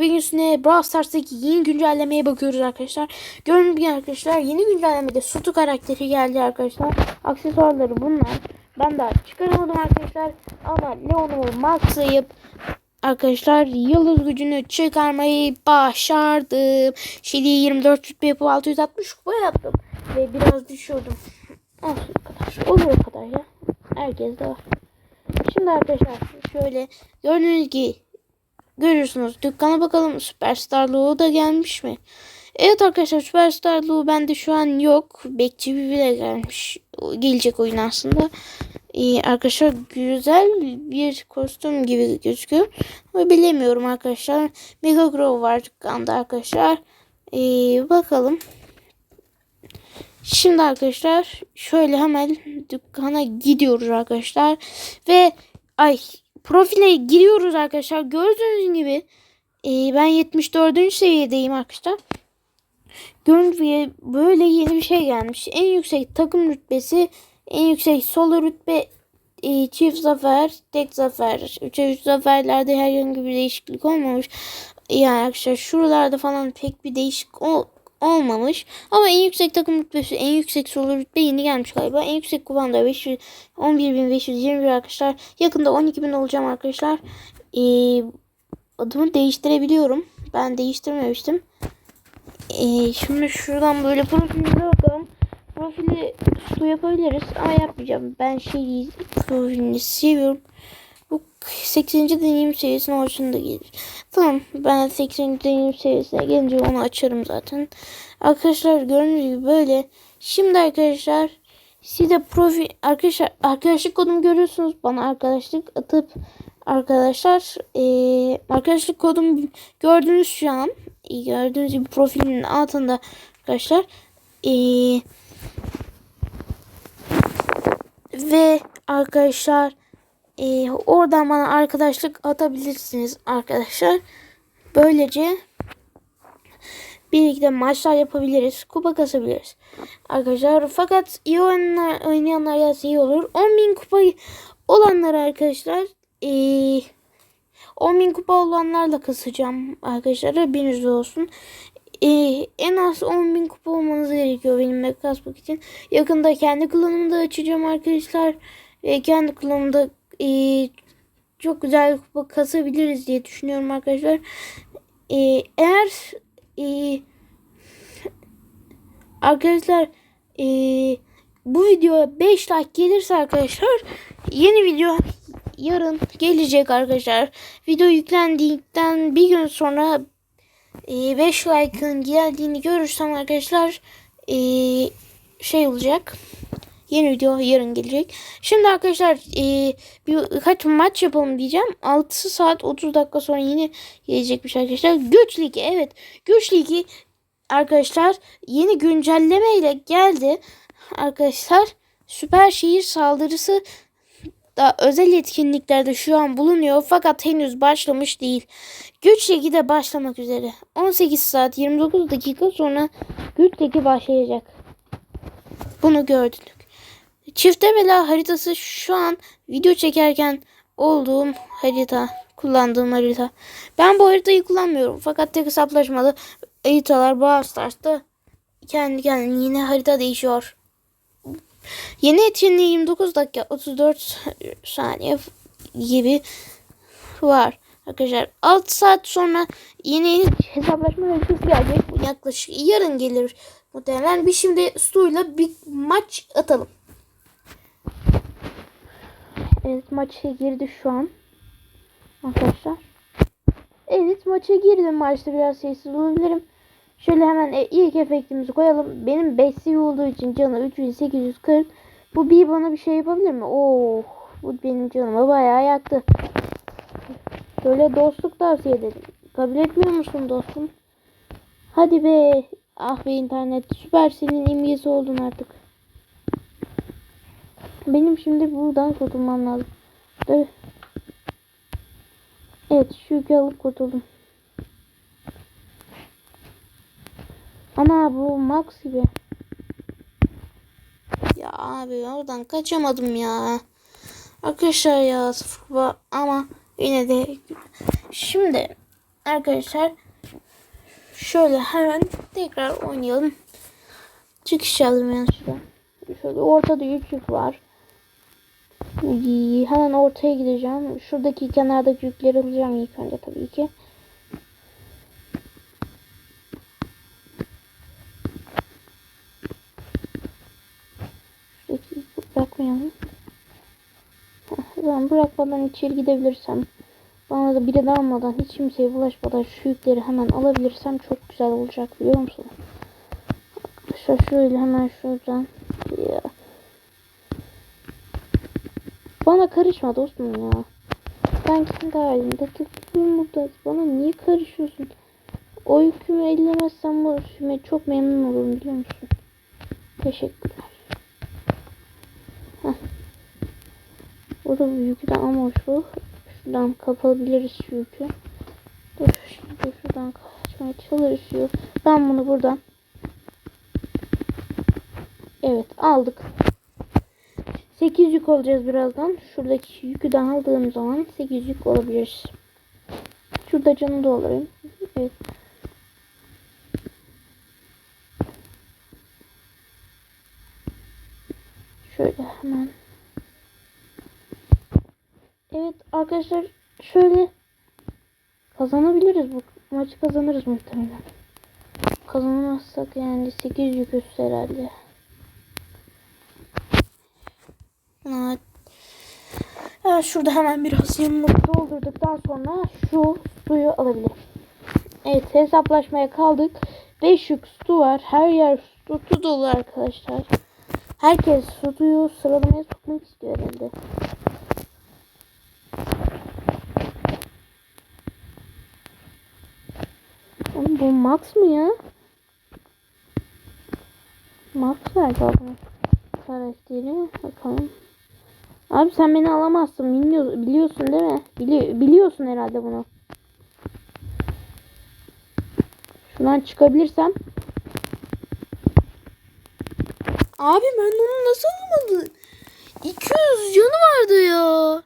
bugün üstüne Brawl Stars'taki yeni güncellemeye bakıyoruz arkadaşlar. Gördüğünüz gibi arkadaşlar yeni güncellemede Sutu karakteri geldi arkadaşlar. Aksesuarları bunlar. Ben daha çıkaramadım arkadaşlar. Ama Leon'u maxlayıp arkadaşlar yıldız gücünü çıkarmayı başardım. Şimdi 24 rütbe yapıp 660 kupa yaptım. Ve biraz düşürdüm. Olsun o kadar. Olur kadar ya. Herkes de var. Şimdi arkadaşlar şöyle gördüğünüz gibi görüyorsunuz. Dükkana bakalım Süperstar Luğu da gelmiş mi? Evet arkadaşlar Süperstar Luğu bende şu an yok. Bekçi bile gelmiş. Gelecek oyun aslında. Ee, arkadaşlar güzel bir kostüm gibi gözüküyor. Ama bilemiyorum arkadaşlar. Mega Grow var dükkanda arkadaşlar. Ee, bakalım. Şimdi arkadaşlar şöyle hemen dükkana gidiyoruz arkadaşlar. Ve ay profile giriyoruz arkadaşlar. Gördüğünüz gibi e, ben 74. seviyedeyim arkadaşlar. Gibi böyle yeni bir şey gelmiş. En yüksek takım rütbesi, en yüksek solo rütbe, e, çift zafer, tek zafer. Üçe üç zaferlerde herhangi bir değişiklik olmamış. Yani arkadaşlar şuralarda falan pek bir değişik ol, olmamış. Ama en yüksek takım rütbesi, en yüksek solo rütbe yeni gelmiş galiba. En yüksek kupam da 500, 11.521 arkadaşlar. Yakında 12.000 olacağım arkadaşlar. Ee, adımı değiştirebiliyorum. Ben değiştirmemiştim. Ee, şimdi şuradan böyle profilimize bakalım. Profili su yapabiliriz ama yapmayacağım. Ben şey profilini seviyorum. Bu 80. deneyim seviyesine hoşunda gelir. Tamam ben 80. deneyim seviyesine gelince onu açarım zaten. Arkadaşlar gördüğünüz gibi böyle. Şimdi arkadaşlar size profil arkadaşlar arkadaşlık kodumu görüyorsunuz. Bana arkadaşlık atıp arkadaşlar eee arkadaşlık kodumu gördünüz şu an. E, Gördüğünüz gibi profilimin altında arkadaşlar. Eee ve arkadaşlar ee, oradan bana arkadaşlık atabilirsiniz arkadaşlar. Böylece birlikte maçlar yapabiliriz. Kupa kasabiliriz. Arkadaşlar fakat iyi oynayanlar, oynayanlar yazsa iyi olur. 10.000 kupa olanlar arkadaşlar ee, 10.000 kupa olanlarla kasacağım arkadaşlar. Haberiniz olsun. Ee, en az 10.000 kupa olmanız gerekiyor benim kasmak için. Yakında kendi klanımı da açacağım arkadaşlar. Ve kendi klanımda ee, çok güzel kupa kasabiliriz diye düşünüyorum arkadaşlar. Ee, eğer ee, arkadaşlar ee, bu videoya 5 like gelirse arkadaşlar yeni video yarın gelecek arkadaşlar. Video yüklendikten bir gün sonra 5 like'ın geldiğini görürsem arkadaşlar ee, şey olacak. Yeni video yarın gelecek. Şimdi arkadaşlar e, birkaç maç yapalım diyeceğim. 6 saat 30 dakika sonra yine gelecekmiş arkadaşlar. Güç Ligi evet. Güç Ligi arkadaşlar yeni güncelleme ile geldi. Arkadaşlar süper şehir saldırısı da özel etkinliklerde şu an bulunuyor fakat henüz başlamış değil. Güç Ligi de başlamak üzere. 18 saat 29 dakika sonra Güç Ligi başlayacak. Bunu gördük. Çifte bela haritası şu an video çekerken olduğum harita. Kullandığım harita. Ben bu haritayı kullanmıyorum. Fakat tek hesaplaşmalı haritalar Brawl kendi kendine yine harita değişiyor. Yeni etkinliği 29 dakika 34 saniye gibi var. Arkadaşlar 6 saat sonra yeni hesaplaşma haritası gelecek. Yaklaşık yarın gelir muhtemelen. Bir şimdi Stu'yla bir maç atalım. Evet maça girdi şu an. Arkadaşlar. Evet maça girdim. Maçta biraz sessiz olabilirim. Şöyle hemen e, ilk efektimizi koyalım. Benim 5 seviye olduğu için canı 3840. Bu bir bana bir şey yapabilir mi? Oh, bu benim canımı bayağı yaktı. Böyle dostluk tavsiye ederim. Kabul etmiyor musun dostum? Hadi be. Ah be internet. Süper senin imgesi oldun artık. Benim şimdi buradan kurtulmam lazım. Evet şu yükü alıp kurtuldum. Ana bu Max gibi. Ya abi oradan kaçamadım ya. Arkadaşlar ya sıfır ama yine de şimdi arkadaşlar şöyle hemen tekrar oynayalım. Çıkış aldım yani şuradan. Şöyle ortada üç yük var. İyi, Hemen ortaya gideceğim. Şuradaki kenardaki yükleri alacağım ilk önce tabii ki. Şuradaki bırakmayalım. Ben bırakmadan içeri gidebilirsem bana da biri dalmadan hiç kimseye bulaşmadan şu yükleri hemen alabilirsem çok güzel olacak biliyor musun? Arkadaşlar şöyle hemen şuradan ya. Bana karışma dostum ya. Ben kendi halinde takılıyorum burada. Bana niye karışıyorsun? O yükümü ellemezsem bu yüküme çok memnun olurum biliyor musun? Teşekkürler. Heh. Burada bir yükü de ama şu. Şuradan kapatabiliriz şu yükü. Dur şimdi şuradan kaçmaya çalışıyor. Ben bunu buradan. Evet aldık. 8 yük olacağız birazdan. Şuradaki yükü de aldığım zaman 8 yük olabiliriz. Şurada canı doldurayım. Evet. Şöyle hemen. Evet arkadaşlar şöyle kazanabiliriz bu maçı kazanırız muhtemelen. Kazanamazsak yani 8 yük üstü herhalde. Evet. Şurada hemen biraz yumruk doldurduktan sonra şu suyu alabilirim. Evet hesaplaşmaya kaldık. 5 yük su var. Her yer su dolu arkadaşlar. Herkes suyu sıralamaya sokmak istiyor herhalde. Oğlum bu Max mı ya? Max galiba bunun karakteri. Bakalım. Abi sen beni alamazsın. Biliyorsun, biliyorsun değil mi? Bili biliyorsun herhalde bunu. Şuradan çıkabilirsem. Abi ben onu nasıl alamadım? 200 canı vardı ya.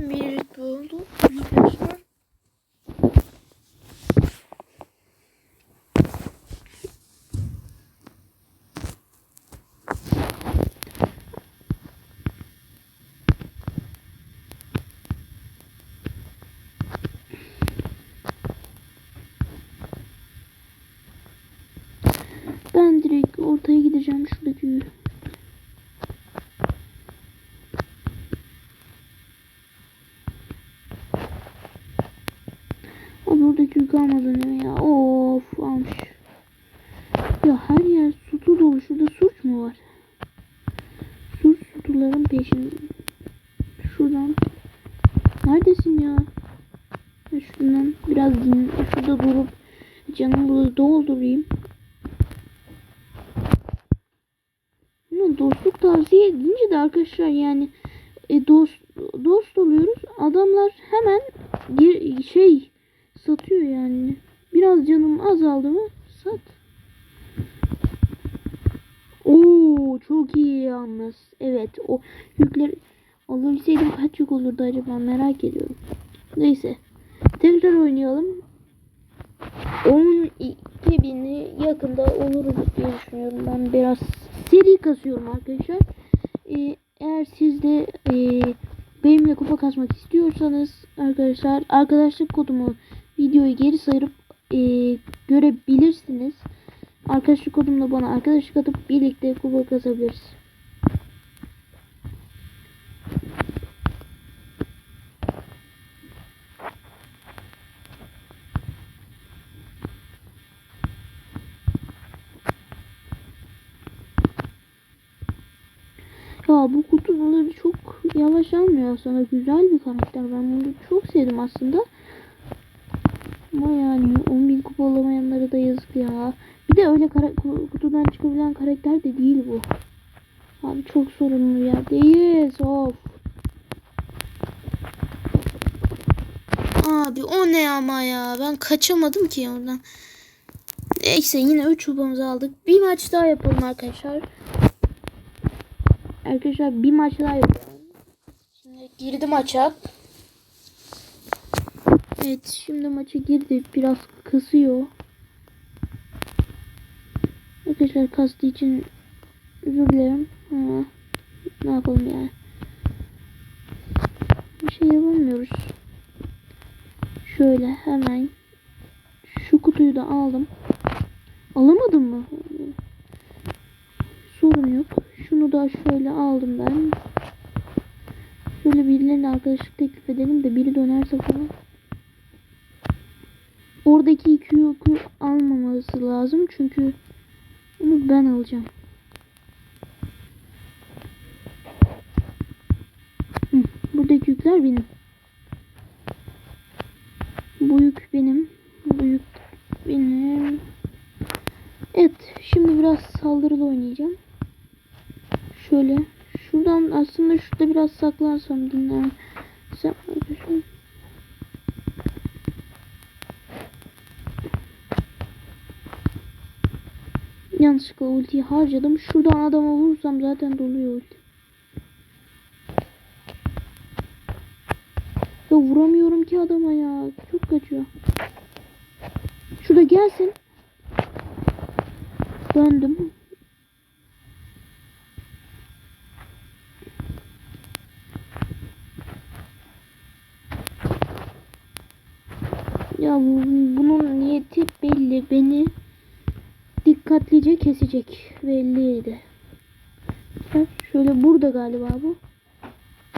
Bir oldu. Ben direkt ortaya gideceğim şuradaki Yük almadan ne ya? Of almış. Ya her yer su dolu. Şurada suç mu var? Suç sutuların peşinde. Şuradan. Neredesin ya? Şuradan biraz din. Şurada durup canımı doldurayım. Dostluk tavsiye edince de arkadaşlar yani e, dost dost oluyoruz. Adamlar hemen gir, şey satıyor yani. Biraz canım azaldı mı sat. Oo çok iyi yalnız. Evet o yükleri alabilseydim kaç yük olurdu acaba merak ediyorum. Neyse. Tekrar oynayalım. 10.000'i yakında oluruz diye düşünüyorum. Ben biraz seri kasıyorum arkadaşlar. Ee, eğer siz de e, benimle kupa kasmak istiyorsanız arkadaşlar arkadaşlık kodumu videoyu geri sayırıp e, görebilirsiniz. Arkadaşlık kodumla bana arkadaşlık atıp birlikte kupa kasabiliriz. Ya bu kutuları çok yavaş almıyor aslında. Güzel bir karakter. Ben bunu çok sevdim aslında. Ama yani 10.000 kupa olamayanlara da yazık ya. Bir de öyle kutudan çıkabilen karakter de değil bu. Abi çok sorunlu bir yerdeyiz. Of. Abi o ne ama ya. Ben kaçamadım ki oradan. Neyse yine 3 kupamızı aldık. Bir maç daha yapalım arkadaşlar. Arkadaşlar bir maç daha yapalım. Şimdi girdim maça. Evet şimdi maça girdi. Biraz kısıyor. Arkadaşlar kastığı için özür dilerim. Ama ne yapalım yani. Bir şey yapamıyoruz. Şöyle hemen şu kutuyu da aldım. Alamadım mı? Sorun yok. Şunu da şöyle aldım ben. Şöyle birilerine arkadaşlık teklif edelim de biri dönerse falan. Oradaki iki yoku almaması lazım çünkü onu ben alacağım. Hı, buradaki yükler benim. Bu yük benim. Bu yük benim. Evet, şimdi biraz saldırılı oynayacağım. Şöyle, şuradan aslında şurada biraz saklansam dinler. Sen Yanlışlıkla ultiyi harcadım. Şuradan adama vurursam zaten doluyor ulti. Ya vuramıyorum ki adama ya. Çok kaçıyor. Şurada gelsin. Döndüm. Ya bu, bunun niyeti belli. Beni dikkatlice kesecek. Belliydi. Bak, Şöyle burada galiba bu.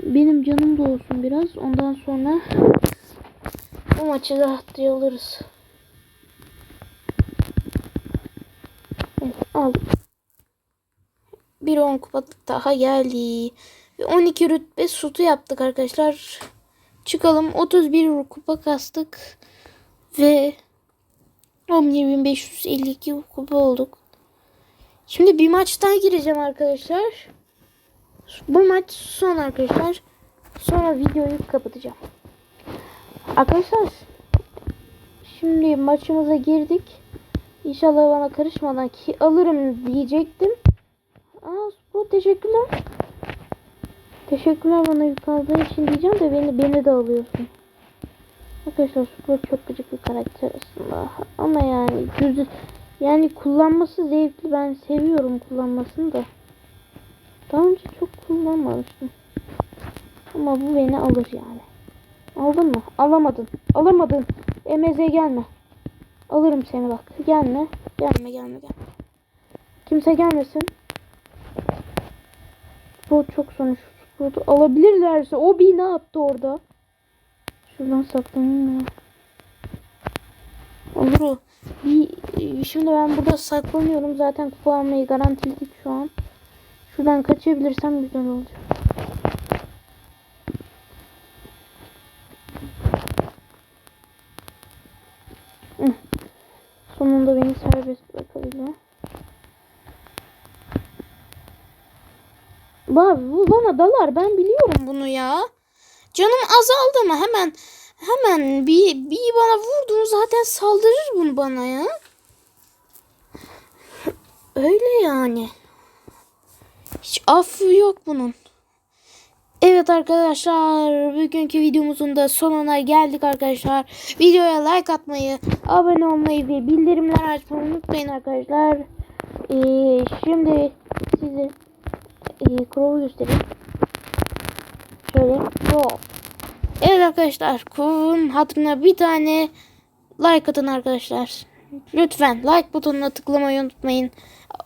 Benim canım da olsun biraz. Ondan sonra bu maçı da alırız. Evet, aldım. Bir 10 kupalık daha geldi. Ve 12 rütbe sutu yaptık arkadaşlar. Çıkalım. 31 kupa kastık. Ve 11.552 kupa olduk. Şimdi bir maç daha gireceğim arkadaşlar. Bu maç son arkadaşlar. Sonra videoyu kapatacağım. Arkadaşlar şimdi maçımıza girdik. İnşallah bana karışmadan ki alırım diyecektim. Aa bu teşekkürler. Teşekkürler bana yukarıda için diyeceğim de beni beni de alıyorsun. Arkadaşlar Spor çok gıcık bir karakter aslında. Ama yani güzel yani kullanması zevkli. Ben seviyorum kullanmasını da. Daha önce çok kullanmamıştım. Ama bu beni alır yani. Aldın mı? Alamadın. Alamadın. MZ gelme. Alırım seni bak. Gelme. Gelme gelme gelme. Kimse gelmesin. Bu çok sonuç. Spotu alabilirlerse o bir ne yaptı orada? Şuradan saklanayım ya. Olur o. Bir, şimdi ben burada saklanıyorum. Zaten kupa almayı garantiledik şu an. Şuradan kaçabilirsem güzel olacak. Sonunda beni serbest bırakabiliyor. Abi bu bana dalar ben biliyorum bunu ya. Canım azaldı ama hemen hemen bir, bir bana vurdun zaten saldırır bunu bana ya. Öyle yani. Hiç affı yok bunun. Evet arkadaşlar bugünkü videomuzun da sonuna geldik arkadaşlar. Videoya like atmayı, abone olmayı ve bildirimler açmayı unutmayın arkadaşlar. Ee, şimdi size e, Crow'u göstereyim. Şöyle Crow. Evet arkadaşlar Crow'un hatırına bir tane like atın arkadaşlar. Lütfen like butonuna tıklamayı unutmayın.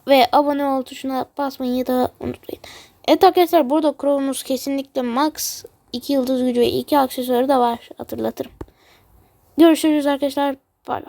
Ve abone ol tuşuna basmayı da unutmayın. Evet arkadaşlar burada Crow'umuz kesinlikle max 2 yıldız gücü ve 2 aksesuarı da var hatırlatırım. Görüşürüz arkadaşlar. Bay bay.